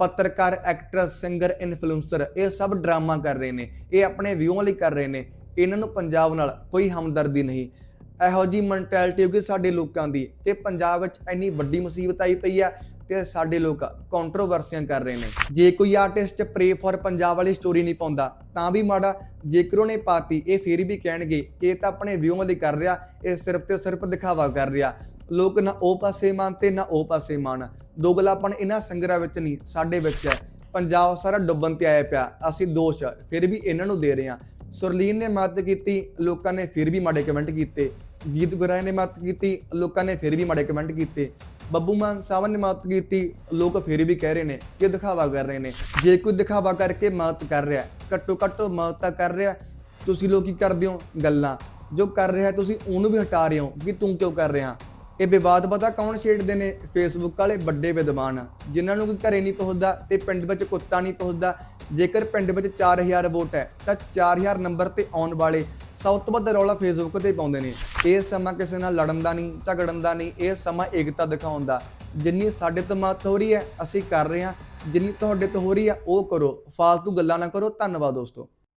ਪੱਤਰਕਾਰ actors singer influencer ਇਹ ਸਭ ਡਰਾਮਾ ਕਰ ਰਹੇ ਨੇ, ਇਹ ਆਪਣੇ ਵਿਊਆਂ ਲਈ ਕਰ ਰਹੇ ਨੇ, ਇਹਨਾਂ ਨੂੰ ਪੰਜਾਬ ਨਾਲ ਕੋਈ ਹਮਦਰਦੀ ਨਹੀਂ। ਇਹੋ ਜੀ ਮੈਂਟੈਲਿਟੀ ਹੋ ਗਈ ਸਾਡੇ ਲੋਕਾਂ ਦੀ ਤੇ ਪੰਜਾਬ ਵਿੱਚ ਇੰਨੀ ਵੱਡੀ ਮੁਸੀਬਤ ਆਈ ਪਈ ਆ ਤੇ ਸਾਡੇ ਲੋਕ ਕੰਟਰੋਵਰਸੀਆਂ ਕਰ ਰਹੇ ਨੇ। ਜੇ ਕੋਈ ਆਰਟਿਸਟ ਪ੍ਰੇ ਫॉर ਪੰਜਾਬ ਵਾਲੀ ਸਟੋਰੀ ਨਹੀਂ ਪਾਉਂਦਾ, ਤਾਂ ਵੀ ਮਾੜਾ। ਜੇਕਰ ਉਹਨੇ ਪਾਤੀ, ਇਹ ਫੇਰ ਵੀ ਕਹਿਣਗੇ ਇਹ ਤਾਂ ਆਪਣੇ ਵਿਊਆਂ ਲਈ ਕਰ ਰਿਹਾ, ਇਹ ਸਿਰਫ ਤੇ ਸਿਰਫ ਦਿਖਾਵਾ ਕਰ ਰਿਹਾ। ਲੋਕ ਨਾ ਉਹ ਪਾਸੇ ਮਾਨ ਤੇ ਨਾ ਉਹ ਪਾਸੇ ਮੰਨ ਦੋਗਲਾਪਣ ਇਹਨਾਂ ਸੰਗਰਾਂ ਵਿੱਚ ਨਹੀਂ, ਸਾਡੇ ਵਿੱਚ ਹੈ। ਪੰਜਾਬ ਸਾਰਾ ਡੁੱਬਣ ਤੇ ਆਇਆ ਪਿਆ। ਅਸੀਂ ਦੋਸ਼ ਫਿਰ ਵੀ ਇਹਨਾਂ ਨੂੰ ਦੇ ਰਹੇ ਹਾਂ। ਸੁਰਲੀਨ ਨੇ ਮਦਦ ਕੀਤੀ, ਲੋਕਾਂ ਨੇ ਫਿਰ ਵੀ ਮਾੜੇ ਕਮੈਂਟ ਕੀਤੇ। ਗੀਤ ਗੁਰਾਏ ਨੇ ਮਦਦ ਕੀਤੀ, ਲੋਕਾਂ ਨੇ ਫਿਰ ਵੀ ਮਾੜੇ ਕਮੈਂਟ ਕੀਤੇ। ਬੱਬੂ ਮਾਨ ਸਾਹਿਬ ਨੇ ਮਦਦ ਕੀਤੀ, ਲੋਕ ਫਿਰ ਵੀ ਕਹਿ ਰਹੇ ਨੇ ਕਿ ਦਿਖਾਵਾ ਕਰ ਰਹੇ ਨੇ। ਜੇ ਕੋਈ ਦਿਖਾਵਾ ਕਰਕੇ ਮਦਦ ਕਰ ਰਿਹਾ, ਘੱਟੋ ਘੱਟ ਮਦਦ ਤਾਂ ਕਰ ਰਿਹਾ। ਤੁਸੀਂ ਲੋਕ ਕੀ ਕਰਦੇ ਹੋ ਗੱਲਾਂ। ਜੋ ਕਰ ਰਿਹਾ, ਤੁਸੀਂ ਉਹਨੂੰ ਵੀ ਹਟਾ ਰਹੇ ਹੋ ਕਿ ਤੂੰ ਕਿਉਂ ਕਰ ਰਿਹਾ? ਇਹ ਵਿਵਾਦ ਪਤਾ ਕੌਣ ਛੇੜਦੇ ਨੇ? ਫੇਸਬੁੱਕ ਵਾਲੇ ਵੱਡੇ ਵਿਦਵਾਨ। ਜਿਨ੍ਹਾਂ ਨੂੰ ਕੋਈ ਘਰੇ ਨਹੀਂ ਪਹੁੰਚਦਾ ਤੇ ਪਿੰਡ ਵਿੱਚ ਕੁੱਤਾ ਨਹੀਂ ਪਹੁੰਚਦਾ। ਜੇਕਰ ਪਿੰਡ ਵਿੱਚ 4000 ਵੋਟ ਹੈ, ਤਾਂ 4000 ਨੰਬਰ ਤੇ ਆਉਣ ਵਾਲੇ ਸਭ ਤੋਂ ਵੱਧ ਰੌਲਾ ਫੇਸਬੁੱਕ ਤੇ ਪਾਉਂਦੇ ਨੇ। ਇਹ ਸਮਾਂ ਕਿਸੇ ਨਾਲ ਲੜਨ ਦਾ ਨਹੀਂ, ਝਗੜਨ ਦਾ ਨਹੀਂ, ਇਹ ਸਮਾਂ ਏਕਤਾ ਦਿਖਾਉਣ ਦਾ। ਜਿੰਨੀ ਸਾਡੇ ਤੋਂ ਮਤ ਹੋ ਰਹੀ ਹੈ, ਅਸੀਂ ਕਰ ਰਹੇ ਹਾਂ। ਜਿੰਨੀ ਤੁਹਾਡੇ ਤੋਂ ਹੋ ਰਹੀ ਹੈ, ਉਹ ਕਰੋ। ਫਾਲਤੂ ਗੱਲਾਂ ਨਾ ਕਰੋ। ਧੰਨਵਾਦ ਦੋਸਤੋ।